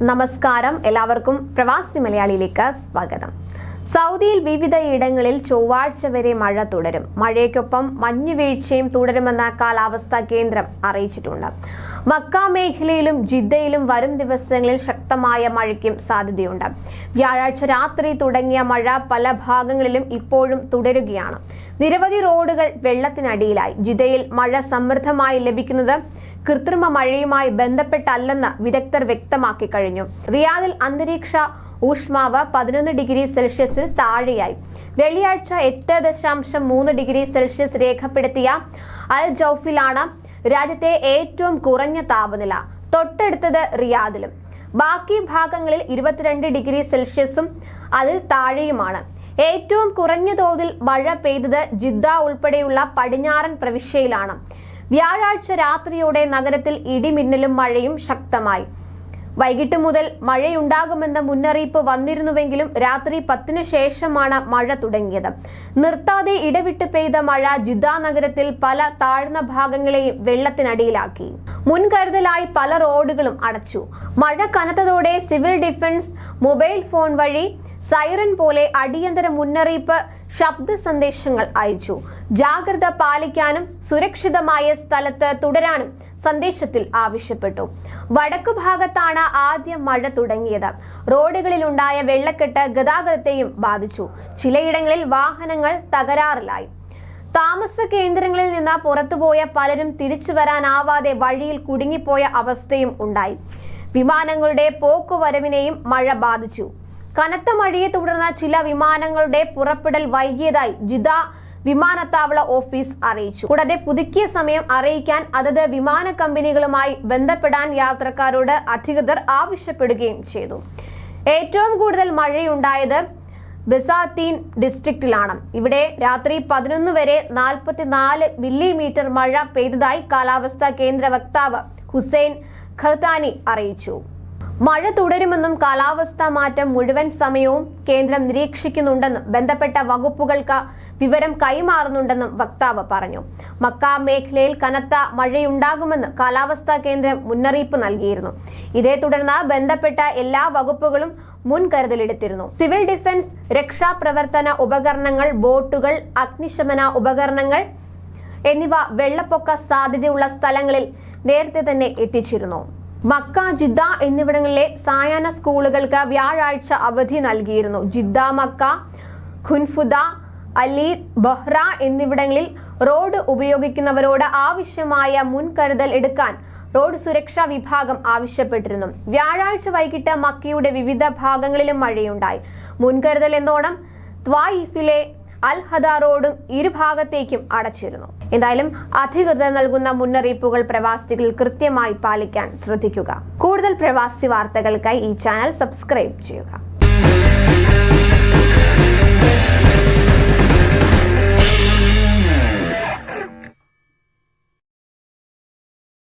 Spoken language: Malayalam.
നമസ്കാരം. എല്ലാവർക്കും പ്രവാസി മലയാളിയിലേക്ക് സ്വാഗതം. സൗദിയിൽ വിവിധ ഇടങ്ങളിൽ ചൊവ്വാഴ്ച വരെ മഴ തുടരും. മഴയ്ക്കൊപ്പം മഞ്ഞുവീഴ്ചയും തുടരുമെന്ന കാലാവസ്ഥാ കേന്ദ്രം അറിയിച്ചിട്ടുണ്ട്. മക്ക മേഖലയിലും ജിദ്ദയിലും വരും ദിവസങ്ങളിൽ ശക്തമായ മഴയ്ക്കും സാധ്യതയുണ്ട്. വ്യാഴാഴ്ച രാത്രി തുടങ്ങിയ മഴ പല ഭാഗങ്ങളിലും ഇപ്പോഴും തുടരുകയാണ്. നിരവധി റോഡുകൾ വെള്ളത്തിനടിയിലായി. ജിദ്ദയിൽ മഴ സമൃദ്ധമായി ലഭിക്കുന്നത് കൃത്രിമ മഴയുമായി ബന്ധപ്പെട്ടല്ലെന്ന് വിദഗ്ധർ വ്യക്തമാക്കി കഴിഞ്ഞു. റിയാദിൽ അന്തരീക്ഷ ഊഷ്മാവ് പതിനൊന്ന് ഡിഗ്രി സെൽഷ്യസിൽ താഴെയായി. വെള്ളിയാഴ്ച എട്ട് ദശാംശം മൂന്ന് ഡിഗ്രി സെൽഷ്യസ് രേഖപ്പെടുത്തിയ അൽ ജൌഫിലാണ് രാജ്യത്തെ ഏറ്റവും കുറഞ്ഞ താപനില. തൊട്ടടുത്തത് റിയാദിലും. ബാക്കി ഭാഗങ്ങളിൽ ഇരുപത്തിരണ്ട് ഡിഗ്രി സെൽഷ്യസും അതിൽ താഴെയുമാണ്. ഏറ്റവും കുറഞ്ഞ തോതിൽ മഴ പെയ്തത് ജിദ്ദ ഉൾപ്പെടെയുള്ള പടിഞ്ഞാറൻ പ്രവിശ്യയിലാണ്. വ്യാഴാഴ്ച രാത്രിയോടെ നഗരത്തിൽ ഇടിമിന്നലും മഴയും ശക്തമായി. വൈകിട്ട് മുതൽ മഴയുണ്ടാകുമെന്ന മുന്നറിയിപ്പ് വന്നിരുന്നുവെങ്കിലും രാത്രി പത്തിനു ശേഷമാണ് മഴ തുടങ്ങിയത്. നിർത്താതെ ഇടവിട്ട് പെയ്ത മഴ ജിദ്ദ നഗരത്തിൽ പല താഴ്ന്ന ഭാഗങ്ങളെയും വെള്ളത്തിനടിയിലാക്കി. മുൻകരുതലായി പല റോഡുകളും അടച്ചു. മഴ കനത്തതോടെ സിവിൽ ഡിഫൻസ് മൊബൈൽ ഫോൺ വഴി സൈറൻ പോലെ അടിയന്തര മുന്നറിയിപ്പ് ശബ്ദ സന്ദേശങ്ങൾ അയച്ചു. ജാഗ്രത പാലിക്കാനും സുരക്ഷിതമായ സ്ഥലത്ത് തുടരാനും സന്ദേശത്തിൽ ആവശ്യപ്പെട്ടു. വടക്കു ഭാഗത്താണ് ആദ്യം മഴ തുടങ്ങിയത്. റോഡുകളിലുണ്ടായ വെള്ളക്കെട്ട് ഗതാഗതത്തെയും ബാധിച്ചു. ചിലയിടങ്ങളിൽ വാഹനങ്ങൾ തകരാറിലായി. താമസ കേന്ദ്രങ്ങളിൽ നിന്ന് പുറത്തുപോയ പലരും തിരിച്ചു വരാനാവാതെ വഴിയിൽ കുടുങ്ങിപ്പോയ അവസ്ഥയും ഉണ്ടായി. വിമാനങ്ങളുടെ പോക്കുവരവിനെയും മഴ ബാധിച്ചു. കനത്ത മഴയെ തുടർന്ന് ചില വിമാനങ്ങളുടെ പുറപ്പെടൽ വൈകിയതായി ജിദ വിമാനത്താവള ഓഫീസ് അറിയിച്ചു. കൂടാതെ പുതുക്കിയ സമയം അറിയിക്കാൻ അതത് വിമാന കമ്പനികളുമായി ബന്ധപ്പെടാൻ യാത്രക്കാരോട് അധികൃതർ ആവശ്യപ്പെടുകയും ചെയ്തു. ഏറ്റവും കൂടുതൽ മഴയുണ്ടായത് ബസാത്തീൻ ഡിസ്ട്രിക്റ്റിലാണ്. ഇവിടെ രാത്രി പതിനൊന്ന് വരെ നാൽപ്പത്തിനാല് മില്ലിമീറ്റർ മഴ പെയ്തതായി കാലാവസ്ഥാ കേന്ദ്ര വക്താവ് ഹുസൈൻ ഖത്താനി അറിയിച്ചു. മഴ തുടരുമെന്നും കാലാവസ്ഥാ മാറ്റം മുഴുവൻ സമയവും കേന്ദ്രം നിരീക്ഷിക്കുന്നുണ്ടെന്നും ബന്ധപ്പെട്ട വകുപ്പുകൾക്ക് വിവരം കൈമാറുന്നുണ്ടെന്നും വക്താവ് പറഞ്ഞു. മക്ക മേഖലയിൽ കനത്ത മഴയുണ്ടാകുമെന്ന് കാലാവസ്ഥാ കേന്ദ്രം മുന്നറിയിപ്പ് നൽകിയിരുന്നു. ഇതേ തുടർന്ന് ബന്ധപ്പെട്ട എല്ലാ വകുപ്പുകളും മുൻകരുതലെടുത്തിരുന്നു സിവിൽ ഡിഫൻസ് രക്ഷാപ്രവർത്തന ഉപകരണങ്ങൾ ബോട്ടുകൾ അഗ്നിശമന ഉപകരണങ്ങൾ എന്നിവ വെള്ളപ്പൊക്ക സാധ്യതയുള്ള സ്ഥലങ്ങളിൽ നേരത്തെ തന്നെ എത്തിച്ചിരുന്നു. മക്ക ജിദ്ദ എന്നിവിടങ്ങളിലെ സായാഹ്ന സ്കൂളുകൾക്ക് വ്യാഴാഴ്ച അവധി നൽകിയിരുന്നു. Jeddah Mecca Qunfudah Al Bahah എന്നിവിടങ്ങളിൽ റോഡ് ഉപയോഗിക്കുന്നവരോട് ആവശ്യമായ മുൻകരുതൽ എടുക്കാൻ റോഡ് സുരക്ഷാ വിഭാഗം ആവശ്യപ്പെട്ടിരുന്നു. വ്യാഴാഴ്ച വൈകിട്ട് മക്കയുടെ വിവിധ ഭാഗങ്ങളിലും മഴയുണ്ടായി. മുൻകരുതൽ എന്നോണം ത്വായിഫിലെ അൽ ഹദ റോഡും ഇരുഭാഗത്തേക്കും അടച്ചിരുന്നു. എന്തായാലും അധികൃതർ നൽകുന്ന മുന്നറിയിപ്പുകൾ പ്രവാസികൾ കൃത്യമായി പാലിക്കാൻ ശ്രദ്ധിക്കുക. കൂടുതൽ പ്രവാസി വാർത്തകൾക്കായി ഈ ചാനൽ സബ്സ്ക്രൈബ് ചെയ്യുക.